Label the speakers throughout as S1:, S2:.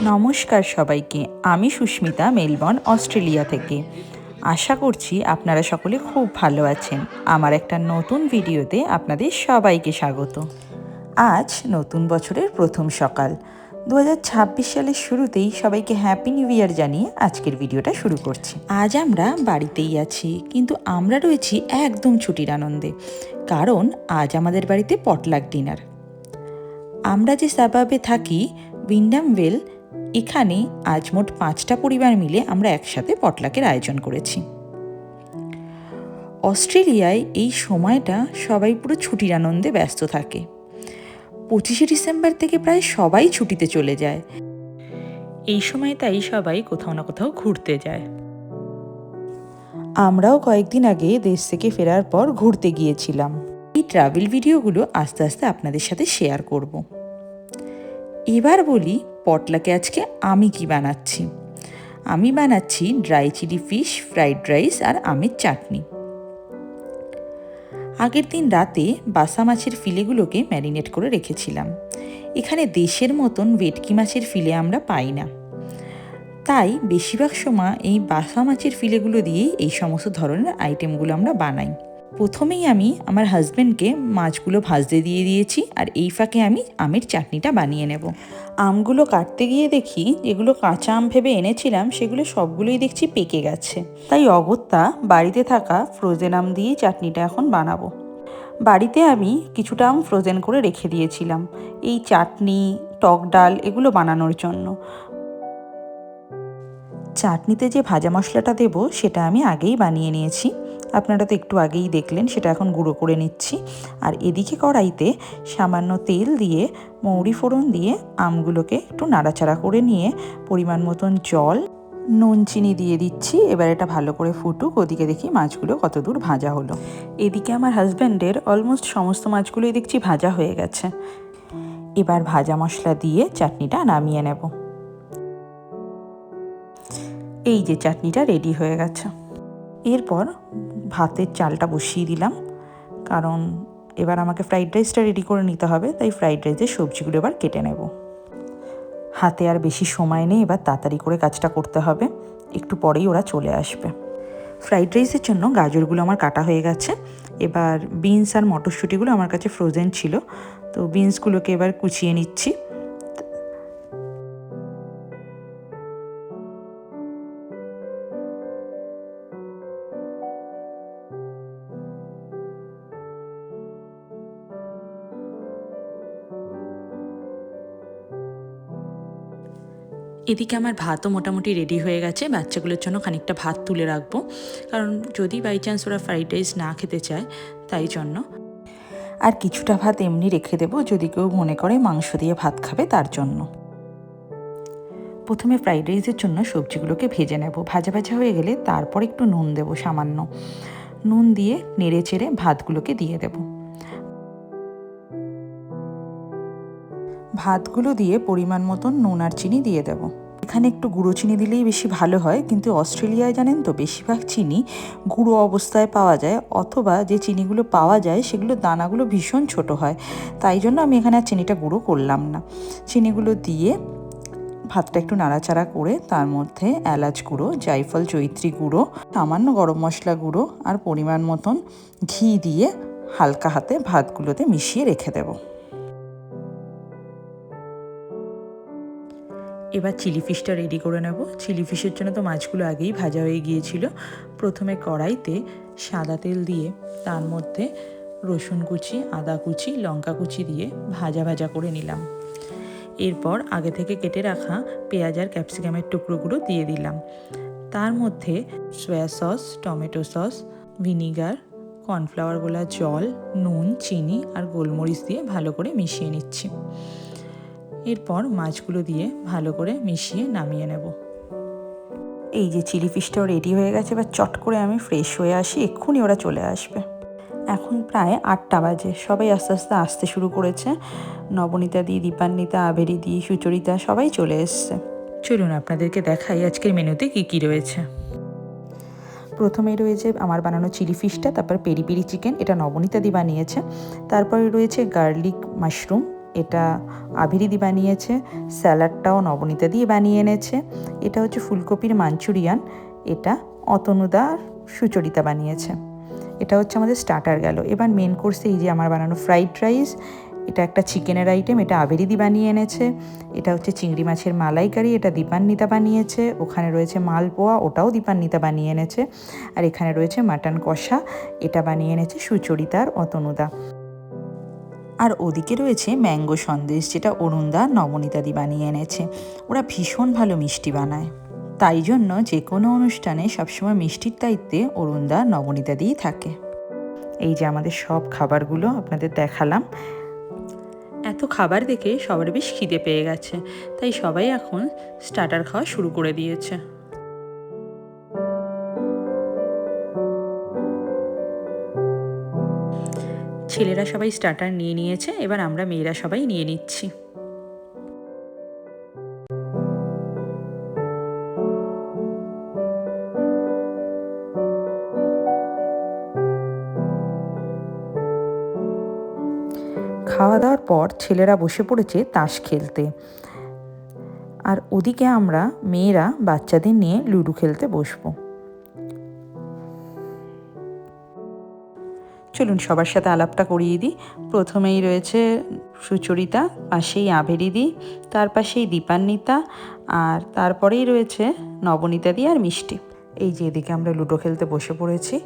S1: নমস্কার সবাইকে, আমি সুস্মিতা, মেলবর্ন, অস্ট্রেলিয়া থেকে। আশা করছি আপনারা সকলে খুব ভালো আছেন। আমার একটা নতুন ভিডিওতে আপনাদের সবাইকে স্বাগত। আজ নতুন বছরের প্রথম সকাল। দু হাজার ছাব্বিশ সালের শুরুতেই সবাইকে হ্যাপি নিউ ইয়ার জানিয়ে আজকের ভিডিওটা শুরু করছি। আজ আমরা বাড়িতেই আছি, কিন্তু আমরা রয়েছি একদম ছুটির আনন্দে, কারণ আজ আমাদের বাড়িতে পটলাক ডিনার আমরা যে সাবাবে থাকি উইন্ডামভেল এখানে আজ মোট পাঁচটা পরিবার মিলে আমরা একসাথে পটলাকের আয়োজন করেছি। অস্ট্রেলিয়ায় এই সময়টা সবাই পুরো ছুটির আনন্দে ব্যস্ত থাকে। পঁচিশে ডিসেম্বর থেকে প্রায় সবাই ছুটিতে চলে যায়। এই সময় তাই সবাই কোথাও না কোথাও ঘুরতে যায়। আমরাও কয়েকদিন আগে দেশ থেকে ফেরার পর ঘুরতে গিয়েছিলাম। এই ট্রাভেল ভিডিওগুলো আস্তে আস্তে আপনাদের সাথে শেয়ার করব। এবার বলি পটলাকে আজকে আমি কি বানাচ্ছি। আমি বানাচ্ছি dry chilli fish fried rice আর আমের চাটনি। আগের দিন রাতে বাসা মাছের ফিলেগুলোকে ম্যারিনেট করে রেখেছিলাম। এখানে দেশের মতন ভেটকি মাছের ফিলে আমরা পাই না। তাই বেশিরভাগ সময় এই বাসা মাছের ফিলেগুলো দিয়েই এই সমস্ত ধরনের আইটেমগুলো আমরা বানাই। প্রথমেই আমি আমার হাজব্যান্ডকে মাছগুলো ভাজতে দিয়ে দিয়েছি আর এই ফাঁকে আমি আমের চাটনিটা বানিয়ে নেব। আমগুলো কাটতে গিয়ে দেখি যেগুলো কাঁচা আম ভেবে এনেছিলাম সেগুলো সবগুলোই দেখছি পেকে গেছে। তাই অগত্যা বাড়িতে থাকা ফ্রোজেন আম দিয়েই চাটনিটা এখন বানাবো। বাড়িতে আমি কিছুটা আম ফ্রোজেন করে রেখে দিয়েছিলাম। এই চাটনি, টক ডাল এগুলো বানানোর জন্য। চাটনিতে যে ভাজা মশলাটা দেব সেটা আমি আগেই বানিয়ে নিয়েছি। আপনারা তো একটু আগেই দেখলেন, সেটা এখন গুঁড়ো করে নিচ্ছি। আর এদিকে কড়াইতে সামান্য তেল দিয়ে, মৌরি ফোড়ন দিয়ে আমগুলোকে একটু নাড়াচাড়া করে নিয়ে, পরিমাণ মতন জল, নুন, চিনি দিয়ে দিচ্ছি। এবার এটা ভালো করে ফুটুক, ওদিকে দেখি মাছগুলো কত দূর ভাজা হলো। এদিকে আমার হাজব্যান্ডের অলমোস্ট সমস্ত মাছগুলোই দেখছি ভাজা হয়ে গেছে। এবার ভাজা মশলা দিয়ে চাটনিটা নামিয়ে নেব। এই যে চাটনিটা রেডি হয়ে গেছে। এরপর ভাতের চালটা বসিয়ে দিলাম। কারণ এবার আমাকে ফ্রাইড রাইসটা রেডি করে নিতে হবে, তাই ফ্রাইড রাইসের সবজিগুলো এবার কেটে নেব। হাতে আর বেশি সময় নেই, এবার তাড়াতাড়ি করে কাজটা করতে হবে। একটু পরেই ওরা চলে আসবে। ফ্রাইড রাইসের জন্য গাজরগুলো আমার কাটা হয়ে গেছে। এবার বিনস আর মটরশুঁটিগুলো আমার কাছে ফ্রোজেন ছিল। তো বিনসগুলোকে এবার কুচিয়ে নিচ্ছি। এদিকে আমার ভাতও মোটামুটি রেডি হয়ে গেছে। বাচ্চাগুলোর জন্য খানিকটা ভাত তুলে রাখব। কারণ যদি বাই চান্স ওরা ফ্রাইড রাইস না খেতে চায়, তাই জন্য। আর কিছুটা ভাত এমনি রেখে দেবো। যদি কেউ মনে করে মাংস দিয়ে ভাত খাবে, তার জন্য। প্রথমে ফ্রাইড রাইসের জন্য সবজিগুলোকে ভেজে নেব। ভাজা ভাজা হয়ে গেলে তারপর একটু নুন দেব সামান্য। নুন দিয়ে নেড়ে চেড়ে ভাতগুলোকে দিয়ে দেব। ভাতগুলো দিয়ে পরিমাণ মতন নুন আর চিনি দিয়ে দেব। এখানে একটু গুঁড়ো চিনি দিলেই বেশি ভালো হয়, কিন্তু অস্ট্রেলিয়ায় জানেন তো বেশিরভাগ চিনি গুঁড়ো অবস্থায় পাওয়া যায়, অথবা যে চিনিগুলো পাওয়া যায় সেগুলো দানাগুলো ভীষণ ছোট হয়, তাই জন্য আমি এখানে আর চিনিটা গুঁড়ো করলাম না। চিনিগুলো দিয়ে ভাতটা একটু নাড়াচাড়া করে তার মধ্যে এলাচ গুঁড়ো জাইফল চৈত্রী গুঁড়ো, সামান্য গরম মশলা গুঁড়ো আর পরিমাণ মতন ঘি দিয়ে হালকা হাতে ভাতগুলোতে মিশিয়ে রেখে দেবো। এবার চিলি ফিশটা রেডি করে নেব। চিলি ফিশের জন্য তো মাছগুলো আগেই ভাজা হয়ে গিয়েছিল। প্রথমে কড়াইতে সাদা তেল দিয়ে, তার মধ্যে রসুন কুচি, আদা কুচি, লঙ্কা কুচি দিয়ে ভাজা ভাজা করে নিলাম। এরপর আগে থেকে কেটে রাখা পেঁয়াজ আর ক্যাপসিকামের টুকরোগুলো দিয়ে দিলাম। তার মধ্যে soya sauce, tomato sauce, vinegar, cornflour গোলা জল, নুন, চিনি আর গোলমরিচ দিয়ে ভালো করে মিশিয়ে নিচ্ছি। এরপর মাছগুলো দিয়ে ভালো করে মিশিয়ে নামিয়ে নেব। এই যে চিলি ফিশটাও রেডি হয়ে গেছে এবার চট করে আমি ফ্রেশ হয়ে আসি এক্ষুনি ওরা চলে আসবে। এখন প্রায় আটটা বাজে সবাই আস্তে আস্তে আসতে শুরু করেছে। নবনীতা দি দীপান্বিতা আবেরি দি সুচরিতা সবাই চলে এসছে। চলুন আপনাদেরকে দেখাই আজকের মেনুতে কী কী রয়েছে। প্রথমে রয়েছে আমার বানানো চিলি ফিশটা তারপর পেরি পেরি চিকেন এটা নবনীতা দি বানিয়েছে। তারপরে রয়েছে গার্লিক মাশরুম এটা আভিরিদি বানিয়েছে, স্যালাডটাও নবনীতা দিয়ে বানিয়ে এনেছে। এটা হচ্ছে ফুলকপির মাঞ্চুরিয়ান, এটা অতনুদা সুচরিতা বানিয়েছে। এটা হচ্ছে আমাদের স্টার্টার গেল। এবার মেন কোর্সে এই যে আমার বানানো ফ্রাইড রাইস এটা একটা চিকেনের আইটেম এটা আবেরিদি বানিয়ে এনেছে। এটা হচ্ছে চিংড়ি মাছের মালাইকারি, এটা দীপান্বিতা বানিয়েছে। ওখানে রয়েছে মালপোয়া, ওটাও দীপান্বিতা বানিয়ে এনেছে। আর এখানে রয়েছে মাটন কষা, এটা বানিয়ে এনেছে সুচরিতার অতনুদা। আর ওদিকে রয়েছে ম্যাঙ্গো সন্দেশ, যেটা অরুণদা নবনীতাদি বানিয়ে এনেছে। ওরা ভীষণ ভালো মিষ্টি বানায়। তাই জন্য যে কোনো অনুষ্ঠানে সবসময় মিষ্টির দায়িত্বে অরুণদা নবনীতাদিই থাকে। এই যে আমাদের সব খাবারগুলো আপনাদের দেখালাম। এত খাবার দেখে সবার বেশ খিদে পেয়ে গেছে। তাই সবাই এখন স্টার্টার খাওয়া শুরু করে দিয়েছে। ছেলেরা সবাই স্টার্টার নিয়ে নিয়েছে, এবার আমরা মেয়েরা সবাই নিয়ে নিচ্ছি। খাওয়া দাওয়ার পর ছেলেরা বসে পড়েছে তাস খেলতে। আর ওদিকে আমরা মেয়েরা বাচ্চাদের নিয়ে লুডো খেলতে বসবো। চলুন সবার সাথে আলাপটা করিয়ে দিই। প্রথমেই রয়েছে সুচরিতা পাশেই আভেরিদি তার পাশেই দীপান্বিতা আর তারপরেই রয়েছে নবনীতা দি আর মিষ্টি। এই যে এদিকে আমরা লুডো খেলতে বসে পড়েছি।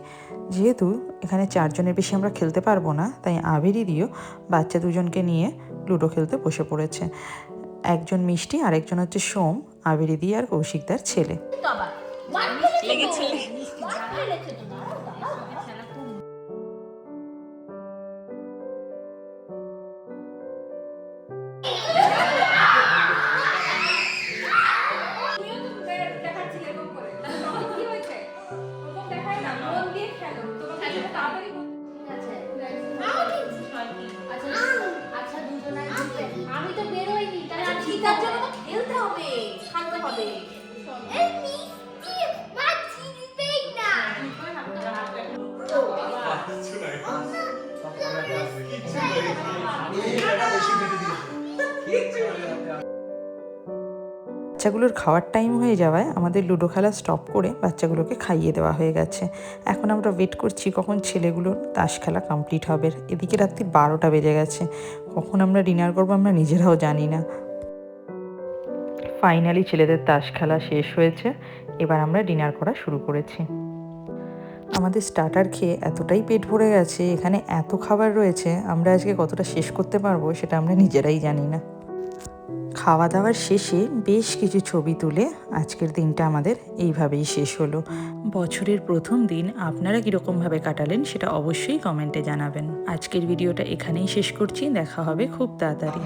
S1: যেহেতু এখানে চারজনের বেশি আমরা খেলতে পারব না তাই আভেরি আভেরিদিও বাচ্চা দুজনকে নিয়ে লুডো খেলতে বসে পড়েছে। একজন মিষ্টি আর একজন হচ্ছে সোম আভেরিদি আর কৌশিকদার ছেলে। বাচ্চাগুলোর খাওয়ার টাইম হয়ে যাওয়ায় আমাদের লুডো খেলা স্টপ করে বাচ্চাগুলোকে খাইয়ে দেওয়া হয়ে গেছে। এখন আমরা ওয়েট করছি কখন ছেলেগুলোর তাস খেলা কমপ্লিট হবে। এদিকে রাত্রি বারোটা বেজে গেছে। কখন আমরা ডিনার করব আমরা নিজেরাও জানি না। ফাইনালি ছেলেদের তাস খেলা শেষ হয়েছে। এবার আমরা ডিনার করা শুরু করেছি। আমাদের স্টার্টার খেয়ে এতটাই পেট ভরে গেছে, এখানে এত খাবার রয়েছে, আমরা আজকে কতটা শেষ করতে পারব সেটা আমরা নিজেরাই জানি না। খাওয়া দাওয়ার শেষে বেশ কিছু ছবি তুলে আজকের দিনটা আমাদের এইভাবেই শেষ হলো। বছরের প্রথম দিন আপনারা কীরকমভাবে কাটালেন সেটা অবশ্যই কমেন্টে জানাবেন। আজকের ভিডিওটা এখানেই শেষ করছি। দেখা হবে খুব তাড়াতাড়ি।